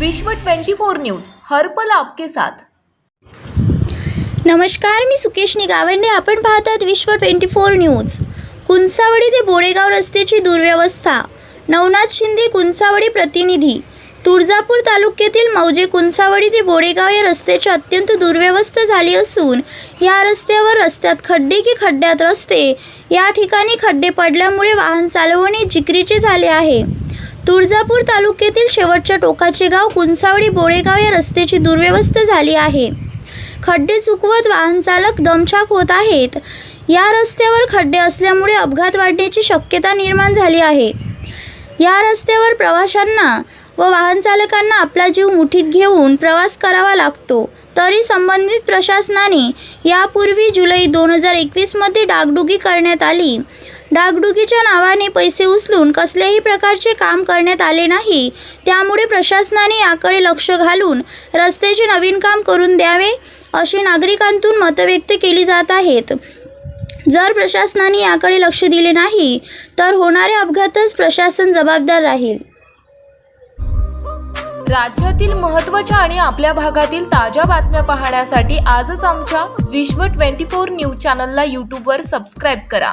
विश्व 24 न्यूज हर पल आपके साथ. नमस्कार मी सुकेश निगावंडे. आपण पाहतात विश्व ट्वेंटी फोर न्यूज. कुंसावडी ते बोडेगाव रस्त्याची दुर्व्यवस्था. नवनाथ शिंदे कुंसावडी प्रतिनिधी. तुळजापूर तालुक्यातील मौजे कुंसावडी ते बोडेगाव या रस्त्याची अत्यंत दुर्व्यवस्था झाली असून या रस्त्यावर रस्त्यात खड्डे की खड्ड्यात रस्ते या ठिकाणी खड्डे पडल्यामुळे वाहन चालवणे जिकरीचे झाले आहे. तुळजापूर तालुक्यातील शेवटच्या टोकाचे गाव कुंसावडी बोळेगाव या रस्त्याची दुर्व्यवस्था झाली आहे. खड्डे चुकवत वाहन चालक दमछाक होत आहेत. या रस्त्यावर खड्डे असल्यामुळे अपघात वाढण्याची शक्यता निर्माण झाली आहे. या रस्त्यावर प्रवाशांना व वाहन चालकांना आपला जीव मुठीत घेऊन प्रवास करावा लागतो. तरी संबंधित प्रशासनाने यापूर्वी जुलै दोन हजार एकवीसमध्ये डागडुगी करण्यात आली. डागडुगीच्या नावाने पैसे उचलून कसल्याही प्रकारचे काम करण्यात आले नाही. त्यामुळे प्रशासनाने याकडे लक्ष घालून रस्त्याचे नवीन काम करून द्यावे अशी नागरिकांतून मतं व्यक्त केली जात आहेत. जर प्रशासनाने याकडे लक्ष दिले नाही तर होणाऱ्या अपघातच प्रशासन जबाबदार राहील. राज्यातील महत्त्वाच्या आणि आपल्या भागातील ताज्या बातम्या पाहण्यासाठी आजच आमच्या विश्व 24 न्यूज चॅनलला यूट्यूबवर सबस्क्राईब करा.